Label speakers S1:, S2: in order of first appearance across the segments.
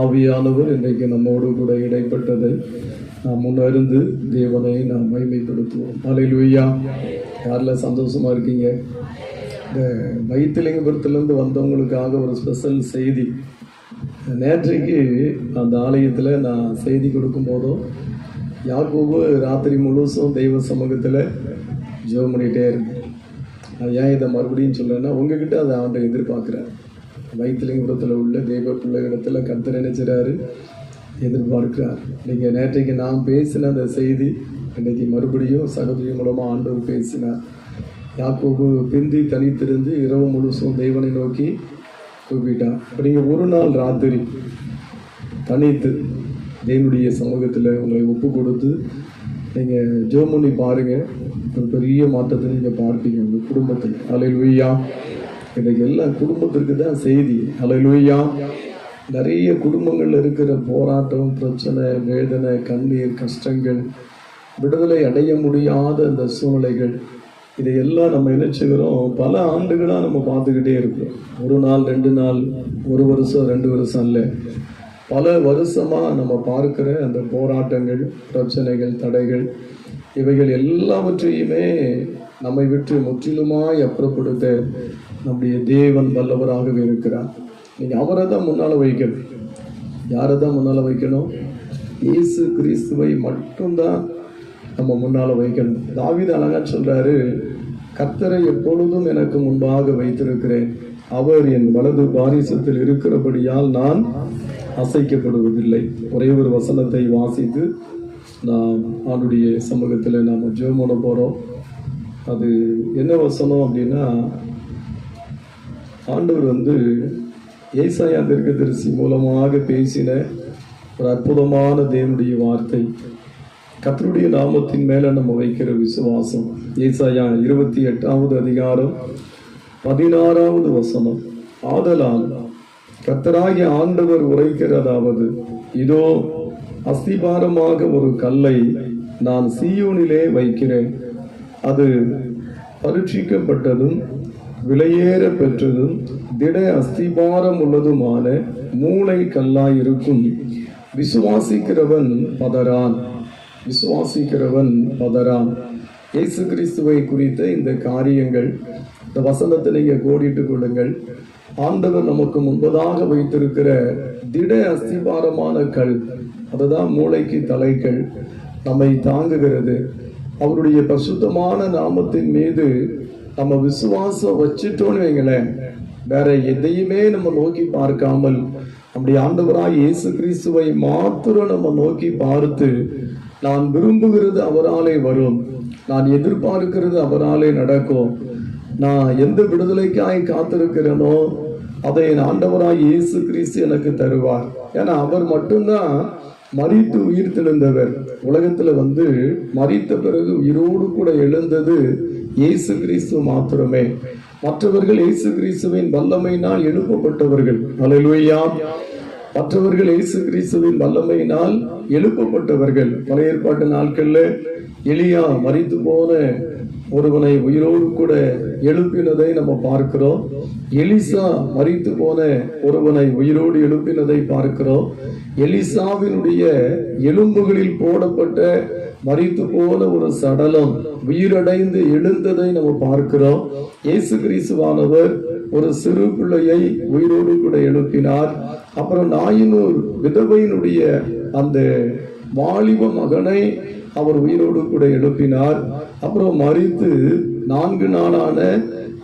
S1: ஆவியானவர் இன்றைக்கு நம்மோடு கூட இடைப்பட்டதை நாம் முன்னருந்து தேவனை நாம் மகிமைப்படுத்துவோம் ஐயா யாரில் சந்தோஷமாக இருக்கீங்க இந்த வைத்திலிங்கபுரத்துலேருந்து வந்தவங்களுக்காக ஒரு ஸ்பெஷல் செய்தி நேற்றைக்கு அந்த ஆலயத்தில் நான் செய்தி கொடுக்கும்போதும் யாக்கோபு ராத்திரி முழுசும் தெய்வ சமூகத்தில் ஜெபம் பண்ணிகிட்டே இருந்தேன் ஏன் இதை மறுபடியும் சொல்லுன்னா உங்ககிட்ட அதை ஆண்டை எதிர்பார்க்குறேன் வயிற்றுலையும் உரத்தில் உள்ள தெய்வ இடத்துல கத்தர் நினைச்சிடாரு எதிர்பார்க்கிறார் நீங்கள் நேற்றைக்கு நான் பேசின அந்த செய்தி இன்னைக்கு மறுபடியும் சகோதரி மூலமாக ஆண்டவர் பேசினார் யாக்கோபு பிந்தி தனித்திருந்து இரவு முழுசும் தெய்வனை நோக்கி கூப்பிட்டான் இப்போ நீங்கள் ஒரு நாள் ராத்திரி தனித்து தேவனுடைய சமூகத்தில் உங்களை ஒப்பு கொடுத்து நீங்கள் ஜெர்மனி பாருங்கள் ஒரு பெரிய மாற்றத்தை நீங்கள் பார்ப்பீங்க உங்கள் குடும்பத்தில் அலையில் உய்யா இன்னைக்கு எல்லா குடும்பத்திற்கு தான் செய்தி அலையிலுயா நிறைய குடும்பங்கள்ல இருக்கிற போராட்டம் பிரச்சனை வேதனை கண்ணீர் கஷ்டங்கள் விடுதலை அடைய முடியாத அந்த சூழ்நிலைகள் இதையெல்லாம் நம்ம நினைச்சுக்கிறோம் பல ஆண்டுகளாக நம்ம பார்த்துக்கிட்டே இருக்கிறோம் ஒரு நாள் ரெண்டு நாள் ஒரு வருஷம் ரெண்டு வருஷம் இல்லை பல வருஷமாக நம்ம பார்க்குற அந்த போராட்டங்கள் பிரச்சனைகள் தடைகள் இவைகள் எல்லாவற்றையுமே நம்மை விட்டு முற்றிலுமாய் அப்புறப்படுத்த நம்முடைய தேவன் வல்லவராகவே இருக்கிறார் நீங்கள் அவரை தான் முன்னால் வைக்கணும் யாரை தான் முன்னால் வைக்கணும் இயேசு கிறிஸ்துவை மட்டும்தான் நம்ம முன்னால் வைக்கணும் தாவித அழகாக சொல்கிறாரு கர்த்தரை எப்பொழுதும் எனக்கு முன்பாக வைத்திருக்கிறேன் அவர் என் வலது பாரிசத்தில் இருக்கிறபடியால் நான் அசைக்கப்படுவதில்லை ஒரே ஒரு வசனத்தை வாசித்து நாம் ஆளுடைய சமூகத்தில் நாம் ஜெபம் போகிறோம் அது என்ன வசனம் அப்படின்னா ஆண்டவர் வந்து ஏசாயா தீர்க்கதரிசி மூலமாக பேசின ஒரு அற்புதமான தேவனுடைய வார்த்தை கத்தருடைய நாமத்தின் மேலே நம்ம வைக்கிற விசுவாசம் ஏசாயா இருபத்தி எட்டாவது அதிகாரம் பதினாறாவது வசனம் ஆதலால் கத்தராகிய ஆண்டவர் உரைக்கிறதாவது இதோ அஸ்திபாரமாக ஒரு கல்லை நான் சீயூனிலே வைக்கிறேன் அது பரீட்சிக்கப்பட்டதும் விலையேற பெற்றதும் திட அஸ்திபாரம் உள்ளதுமான மூளை கல்லாயிருக்கும் விசுவாசிக்கிறவன் பதறான் விசுவாசிக்கிறவன் பதறான் இயேசு கிறிஸ்துவை குறித்த இந்த காரியங்கள் இந்த வசனத்தை நீங்கள் கோடிட்டுக் கொள்ளுங்கள் ஆண்டவர் நமக்கு முன்பதாக வைத்திருக்கிற திட அஸ்திபாரமான கல் அதுதான் மூளைக்கு தலைகள் நம்மை தாங்குகிறது அவருடைய பசுத்தமான நாமத்தின் மீது நம்ம விசுவாசம் வச்சுட்டோன்னு வைங்களேன் வேற எதையுமே நம்ம நோக்கி பார்க்காமல் அப்படி ஆண்டவராய் இயேசு கிறிஸ்துவை மாத்திரம் நம்ம நோக்கி பார்த்து நான் விரும்புகிறது அவராலே வரும் நான் எதிர்பார்க்கிறது அவராலே நடக்கும் நான் எந்த விடுதலைக்காய் காத்திருக்கிறேனோ அதை என் ஆண்டவராய் இயேசு கிறிஸ்து எனக்கு தருவார் ஏன்னா அவர் மட்டும்தான் மறித்து உயிர் திழந்தவர் உலகத்தில் வந்து மறித்த பிறகு உயிரோடு கூட எழுந்தது இயேசு கிறிஸ்து மாத்திரமே மற்றவர்கள் இயேசு கிறிஸ்துவின் வல்லமையினால் எழுப்பப்பட்டவர்கள் அலையிலுயா மற்றவர்கள் இயேசு கிறிஸ்துவின் வல்லமையினால் எழுப்பப்பட்டவர்கள் பழைய ஏற்பாட்டு நாட்கள்ல எளியா மறித்து போன ஒருவனை உயிரோடு கூட எழுப்பினதை நம்ம பார்க்கிறோம் எலிசா மறித்து போன ஒருவனை உயிரோடு எழுப்பினதை பார்க்கிறோம் எலிசாவினுடைய எலும்புகளில் போடப்பட்ட மறித்து போன ஒரு சடலம் உயிரடைந்து எழுந்ததை நம்ம பார்க்கிறோம் இயேசு கிறிஸ்துவானவர் ஒரு சிறு பிள்ளையை உயிரோடு கூட எழுப்பினார் அப்புறம் நாயினூர் விதவையினுடைய அந்த வாலிப மகனை அவர் உயிரோடு கூட எழுப்பினார் அப்புறம் மறித்து நான்கு நாளான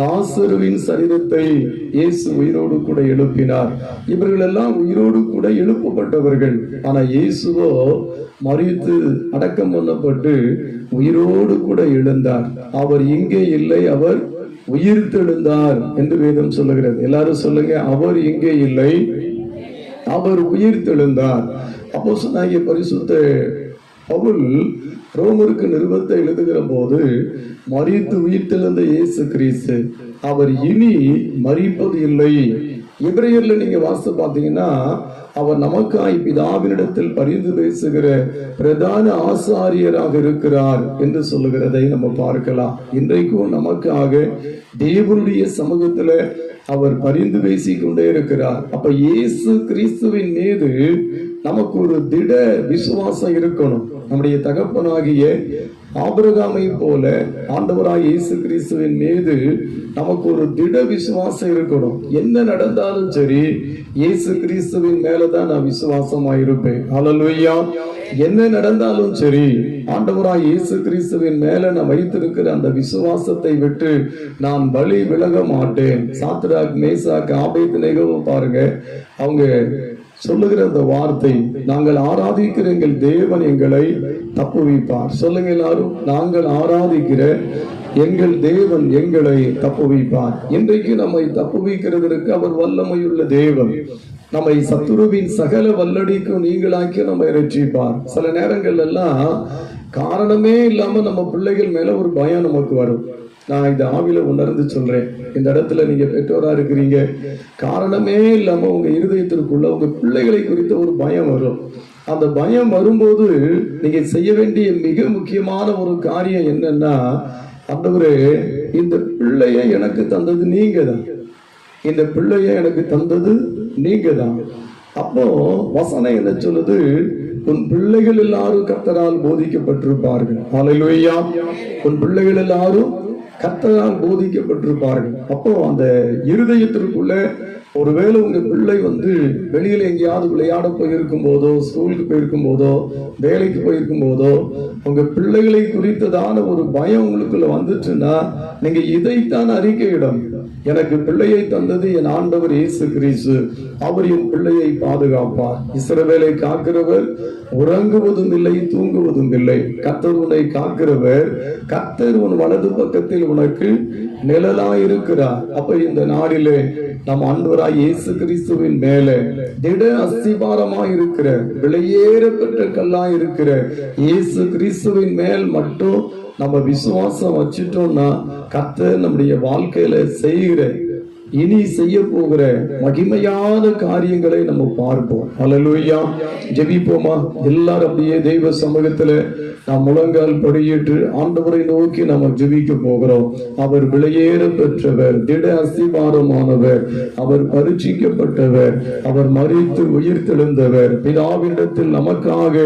S1: லாசருவின் சரீரத்தை இயேசு உயிரோடு கூட எழுப்பினார் இவர்களெல்லாம் உயிரோடு கூட எழுப்பப்பட்டவர்கள் ஆனா இயேசுவோ மறித்து அடக்கம் பண்ணப்பட்டு உயிரோடு கூட எழுந்தார் அவர் இங்கே இல்லை அவர் உயிர்த்தெழுந்தார் என்று வேதம் சொல்லுகிறது எல்லாரும் சொல்லுங்க அவர் இங்கே இல்லை அவர் உயிர்த்தெழுந்தார் அப்போ சொன்னாங்க பரிசுத்த பவுல் ரோமருக்கு நிறுவத்தை எழுதுகிற போது மறித்து உயிர்த்தெழுந்த இயேசு கிறிஸ்து அவர் இனி மறிப்பது இல்லை எபிரேயர்ல நீங்க வாச பார்த்தீங்கன்னா அவர் நமக்காய் பிதாவினிடத்தில் பரிந்து பேசுகிற பிரதான ஆசாரியராக இருக்கிறார் என்று சொல்லுகிறதை நம்ம பார்க்கலாம் இன்றைக்கும் நமக்காக தேவனுடைய சமூகத்துல அவர் பரிந்து பேசிக்கொண்டே கொண்டே இருக்கிறார் அப்ப இயேசு கிறிஸ்துவின் மீது நமக்கு ஒரு திட விசுவாசம் இருக்கணும் நம்முடைய தகப்பனாகிய ஆபிரகாமை போல ஆண்டவராய் இயேசு கிறிஸ்துவின் மீது நமக்கு ஒரு திட விசுவாசம் இருக்கணும் என்ன நடந்தாலும் சரி இயேசு கிறிஸ்துவின் மேலதான் நான் விசுவாசமா இருப்பேன் என்ன நடந்தாலும் சரி ஆண்டவராய் இயேசு கிறிஸ்துவின் மேல நான் வைத்திருக்கிற அந்த விசுவாசத்தை விட்டு நான் பலி விலக மாட்டேன் சாத்ராக் மேசாக் ஆபேத் நிகவும் பாருங்க அவங்க சொல்லுகிற அந்த வார்த்தை நாங்கள் ஆராதிக்கிற எங்கள் தேவன் எங்களை தப்புவிப்பார் சொல்லுங்க எல்லாரும் நாங்கள் ஆராதிக்கிற எங்கள் தேவன் எங்களை தப்புவிப்பார் இன்றைக்கு நம்மை தப்பு தப்புவிக்கிறதற்கு அவர் வல்லமையுள்ள தேவன் நம்மை சத்துருவின் சகல வல்லடிக்கும் நீங்களாக்கி நம்ம இரட்சிப்பார் சில நேரங்கள் எல்லாம் காரணமே இல்லாம நம்ம பிள்ளைகள் மேல ஒரு பயம் நமக்கு வரும் நான் இந்த ஆவியில் உணர்ந்து சொல்கிறேன் இந்த இடத்துல நீங்கள் பெற்றோராக இருக்கிறீங்க காரணமே இல்லாமல் உங்கள் இருதயத்திற்குள்ள உங்கள் பிள்ளைகளை குறித்த ஒரு பயம் வரும் அந்த பயம் வரும்போது நீங்கள் செய்ய வேண்டிய மிக முக்கியமான ஒரு காரியம் என்னன்னா அந்தவரு இந்த பிள்ளைய எனக்கு தந்தது நீங்க தான் இந்த பிள்ளைய எனக்கு தந்தது நீங்க தான் அப்போ வசனம் என்ன சொல்லுது உன் பிள்ளைகள் எல்லாரும் கத்தரால் போதிக்கப்பட்டிருப்பார்கள் ஆலையிலா உன் பிள்ளைகள் எல்லாரும் கத்தரால் போதிக்கப்பட்டிருப்பார்கள் அப்போ அந்த இருதயத்திற்குள்ள ஒருவேளை உங்க பிள்ளை வந்து வெளியில எங்கேயாவது விளையாட போயிருக்கும் போதோ ஸ்கூலுக்கு போயிருக்கும் போதோ வேலைக்கு போயிருக்கும் போதோ உங்க பிள்ளைகளை குறித்ததான ஒரு பயம் உங்களுக்குள்ள வந்துச்சுன்னா நீங்க இதைத்தான் அறிக்கையிடம் எனக்கு பிள்ளையை தந்தது என் ஆண்டவர் இயேசு கிரீசு அவர் என் பிள்ளையை பாதுகாப்பார் இஸ்ரவேலை காக்கிறவர் உறங்குவதும் இல்லை தூங்குவதும் இல்லை கத்தர் உன்னை காக்கிறவர் கத்தர் உன் வலது பக்கத்தில் உனக்கு நிழலாய் இருக்கிறார் அப்ப இந்த நாளிலே நம் அன்பராய் இயேசு கிறிஸ்துவின் மேல திட அஸ்திபாரமாய் இருக்கிற விலையேற பெற்ற கல்லாய் இருக்கிற இயேசு கிறிஸ்துவின் மேல் மட்டும் நம்ம விசுவாசம் வச்சுட்டோம்னா கத்த நம்முடைய வாழ்க்கையில செய்கிற இனி செய்ய போகிற மகிமையான காரியங்களை நம்ம பார்ப்போம் அலலுயா ஜெபிப்போமா எல்லாரும் அப்படியே தெய்வ சமூகத்துல நாம் முழங்கால் படியிட்டு ஆண்டவரை நோக்கி நாம ஜெபிக்க போகிறோம் அவர் விலையேற பெற்றவர் திட அஸ்திவாரமானவர் அவர் பரிச்சிக்கப்பட்டவர் அவர் மறித்து உயிர்த்தெழுந்தவர் பிதாவிடத்தில் நமக்காக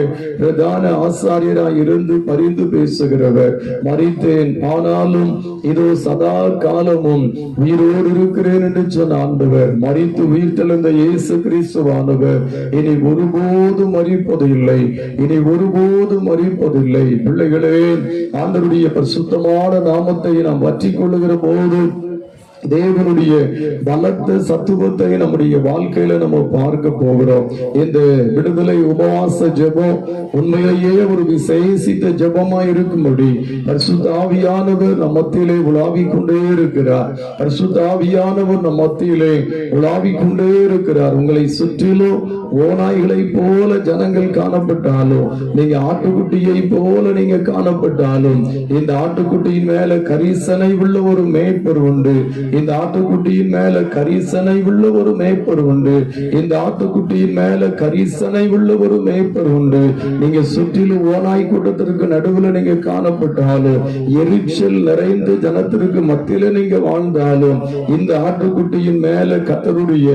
S1: பிரதான ஆசாரியராய் இருந்து பரிந்து பேசுகிறவர் மறித்தேன் ஆனாலும் இதோ சதா காலமும் உயிரோடு இருக்கிறேன் பேர் என்று சொன்ன ஆண்டவர் மறித்து உயிர்த்தெழுந்த இயேசு கிறிஸ்துவானவர் இனி ஒருபோதும் மறிப்பது இல்லை இனி ஒருபோதும் இல்லை பிள்ளைகளே ஆண்டருடைய பரிசுத்தமான நாமத்தை நாம் வற்றி கொள்ளுகிற போது தேவனுடைய பலத்த சத்துவத்தை நம்முடைய வாழ்க்கையில நம்ம பார்க்க போகிறோம் இந்த விடுதலை உபவாச ஜெபம் உண்மையிலேயே ஒரு விசேஷித்த ஜபமா இருக்கும்படி பரிசுத்தாவியானவர் நம்மத்திலே மத்தியிலே கொண்டே இருக்கிறார் பரிசுத்தாவியானவர் நம்மத்திலே மத்தியிலே உலாவி கொண்டே இருக்கிறார் உங்களை சுற்றிலும் ஓநாய்களை போல ஜனங்கள் காணப்பட்டாலும் நீங்க ஆட்டுக்குட்டியை போல நீங்க காணப்பட்டாலும் இந்த ஆட்டுக்குட்டியின் மேல கரிசனை உள்ள ஒரு மேய்ப்பர் உண்டு இந்த ஆட்டுக்குட்டியின் மேல கரிசனை உள்ள ஒரு மேய்ப்பர் உண்டு இந்த ஆட்டுக்குட்டியின் மேல கரிசனை உள்ள ஒரு மேய்ப்பர் உண்டு நீங்க சுற்றிலும் ஓனாய் கூட்டத்திற்கு நடுவில் நீங்க காணப்பட்டாலும் எரிச்சல் நிறைந்த ஜனத்திற்கு மத்தியில நீங்க வாழ்ந்தாலும் இந்த ஆட்டுக்குட்டியின் மேல கத்தருடைய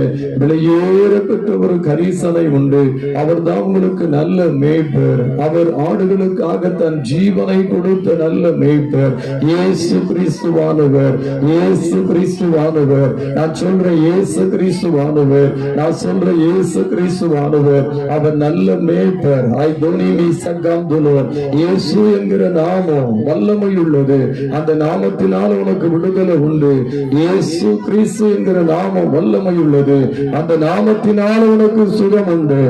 S1: விலையேறப்பட்ட ஒரு கரிசனை உண்டு அவர் தான் உங்களுக்கு நல்ல மேய்ப்பர் அவர் ஆடுகளுக்காக தன் ஜீவனை கொடுத்த நல்ல மேய்ப்பர் இயேசு கிறிஸ்துவானவர் இயேசு கிறிஸ்து கிறிஸ்துவானவர் நான் சொல்ற இயேசு கிறிஸ்துவானவர் நான் சொல்ற இயேசு கிறிஸ்துவானவர் அவர் நல்ல மேய்ப்பர் ஐ இயேசு என்கிற நாமம் வல்லமை உள்ளது அந்த நாமத்தினால் உனக்கு விடுதலை உண்டு இயேசு கிறிஸ்து என்கிற நாமம் வல்லமை உள்ளது அந்த நாமத்தினால் உனக்கு சுகம் உண்டு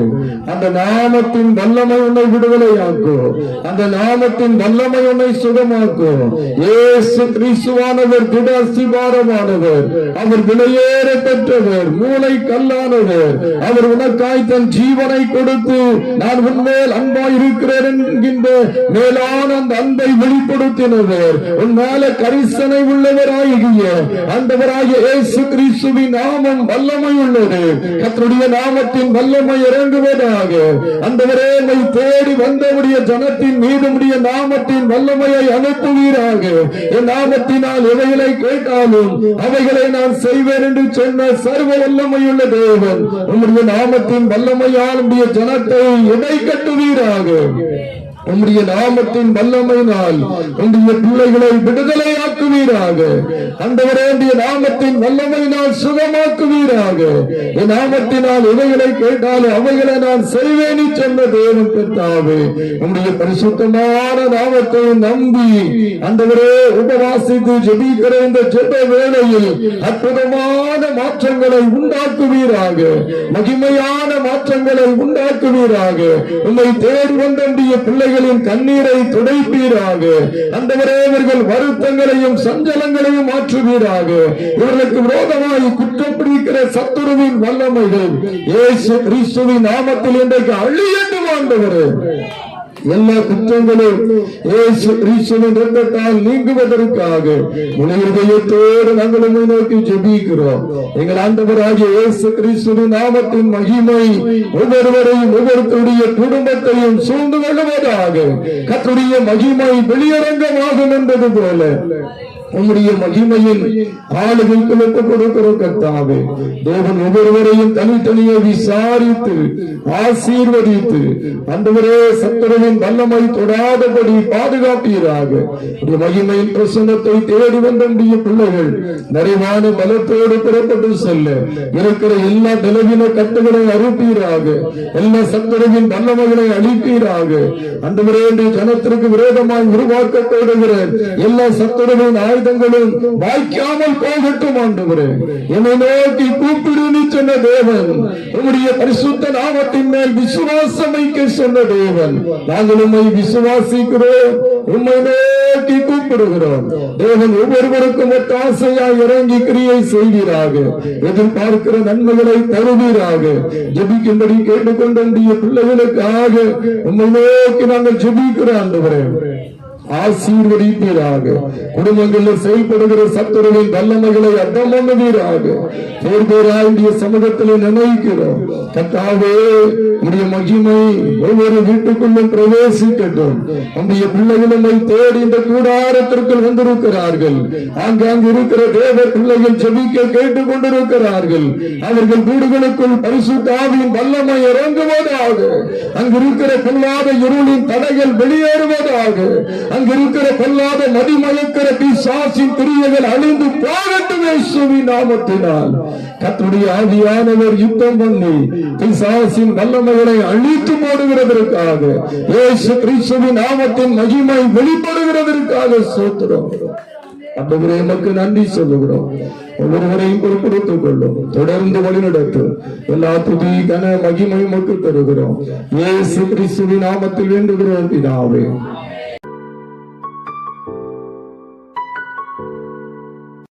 S1: அந்த நாமத்தின் வல்லமை உன்னை விடுதலையாக்கும் அந்த நாமத்தின் வல்லமை உன்னை சுகமாக்கும் இயேசு கிறிஸ்துவானவர் திட அஸ்திபாரமா கல்லானவர் அவர் விலையேற பெற்றவர் மூளை கல்லானவர் அவர் உனக்காய் தன் ஜீவனை கொடுத்து நான் உண்மையில் அன்பாய் இருக்கிறேன் என்கின்ற மேலான அந்த அன்பை வெளிப்படுத்தினவர் உன் கரிசனை உள்ளவராகிய அந்தவராகிய நாமம் வல்லமை உள்ளது கத்தருடைய நாமத்தின் வல்லமை இறங்குவதாக அந்தவரே என்னை தேடி வந்தவுடைய ஜனத்தின் மீதுடைய நாமத்தின் வல்லமையை அனுப்புவீராக என் நாமத்தினால் எவைகளை கேட்டாலும் அவைகளை நான் செய்வேன் என்று சொன்ன சர்வ வல்லமையுள்ள தேவன் உங்களுடைய நாமத்தின் வல்லமையால் உடைய ஜனத்தை இடை கட்டுவீராக உம்முடைய நாமத்தின் வல்லமையினால் உங்களுடைய பிள்ளைகளை விடுதலை ஆக்குவீராக அந்தவரே நாமத்தின் வல்லமையினால் சுகமாக்குவீராக என் நாமத்தினால் இவைகளை கேட்டாலும் அவைகளை நான் செய்வேன் சொன்ன தேவன் கர்த்தாவே உங்களுடைய பரிசுத்தமான நாமத்தை நம்பி அந்தவரே உபவாசித்து ஜெபிக்கிற இந்த ஜெப வேளையில் அற்புதமான மாற்றங்களை உண்டாக்குவீராக மகிமையான மாற்றங்களை உண்டாக்குவீராக உம்மை தேடி வந்த பிள்ளை பிள்ளைகளின் கண்ணீரை துடைப்பீராக அந்த இவர்கள் வருத்தங்களையும் சஞ்சலங்களையும் மாற்றுவீராக இவர்களுக்கு விரோதமாய் குற்றம் பிடிக்கிற சத்துருவின் வல்லமைகள் நாமத்தில் இன்றைக்கு அள்ளி என்று வாழ்ந்தவர்கள் எல்லா குற்றங்களும் ரத்தத்தால் நீங்குவதற்காக முனையத்தோடு நாங்கள் நோக்கி ஜபிக்கிறோம் எங்கள் ஆண்டவராகிய இயேசு கிறிஸ்துவின் நாமத்தின் மகிமை ஒவ்வொருவரையும் ஒவ்வொருத்தருடைய குடும்பத்தையும் சூழ்ந்து கொள்வதாக கத்துடைய மகிமை வெளியரங்கமாகும் என்பது போல உம்முடைய மகிமையின் ஆளுகை கிளப்பு கொடுக்கிறோம் கர்த்தாவே தேவன் ஒவ்வொருவரையும் தனித்தனியே விசாரித்து ஆசீர்வதித்து அன்றுவரே சத்துருவின் வல்லமை தொடாதபடி பாதுகாப்பீராக மகிமையின் பிரசன்னத்தை தேடி வந்த பிள்ளைகள் நிறைவான பலத்தோடு புறப்பட்டு செல்ல இருக்கிற எல்லா நிலவின கட்டுகளை அறுப்பீராக எல்லா சத்துருவின் வல்லமைகளை அழிப்பீராக அன்றுவரே ஜனத்திற்கு விரோதமாய் உருவாக்கப்படுகிற எல்லா சத்துருவின் ஆய் ஆயுதங்களும் வாய்க்காமல் போகட்டும் ஆண்டவரே என்னை நோக்கி கூப்பிடுன்னு சொன்ன தேவன் உங்களுடைய பரிசுத்த நாமத்தின் மேல் விசுவாசம் வைக்க சொன்ன தேவன் நாங்கள் உண்மை விசுவாசிக்கிறோம் உண்மை நோக்கி கூப்பிடுகிறோம் தேவன் ஒவ்வொருவருக்கும் ஒத்தாசையா இறங்கி கிரியை செய்கிறாக எதிர்பார்க்கிற நன்மைகளை தருவீராக ஜபிக்கும்படி கேட்டுக்கொண்ட பிள்ளைகளுக்காக உண்மை நோக்கி நாங்கள் ஜபிக்கிறோம் ஆண்டு ஆசீர்வதிப்பீராக குடும்பங்களில் செயல்படுகிற சத்துருவின் வல்லமைகளை அர்த்தமானவீராக தேர்தலாண்டிய பேராய் சமூகத்தில் நினைக்கிறோம் கத்தாவே உடைய மகிமை ஒவ்வொரு வீட்டுக்குள்ளும் பிரவேசிக்கட்டும் நம்முடைய பிள்ளைகளை தேடி இந்த கூடாரத்திற்குள் வந்திருக்கிறார்கள் ஆங்காங்கு இருக்கிற தேவ பிள்ளைகள் செபிக்க கேட்டுக் கொண்டிருக்கிறார்கள் அவர்கள் வீடுகளுக்குள் பரிசுத்தாவின் வல்லமை இறங்குவதாக அங்கிருக்கிற கொள்ளாத இருளின் தடைகள் வெளியேறுவதாக அங்கு இருக்கிற கொல்லாத நதி மயக்கிற பிசாசின் கிரியைகள் அழிந்து போகட்டும் இயேசுவி நாமத்தினால் கத்துடைய ஆவியானவர் யுத்தம் பண்ணி பிசாசின் வல்லமைகளை அழித்து போடுகிறதற்காக இயேசு கிறிஸ்துவின் நாமத்தின் மகிமை வெளிப்படுகிறதற்காக சோத்திரம் அன்புகிற எமக்கு நன்றி சொல்லுகிறோம் ஒவ்வொருவரையும் கொடுத்துக் கொள்ளும் தொடர்ந்து வழிநடத்தும் எல்லா துதி கன மகிமையும் தருகிறோம் இயேசு கிறிஸ்துவின் நாமத்தில் வேண்டுகிறோம் பிதாவே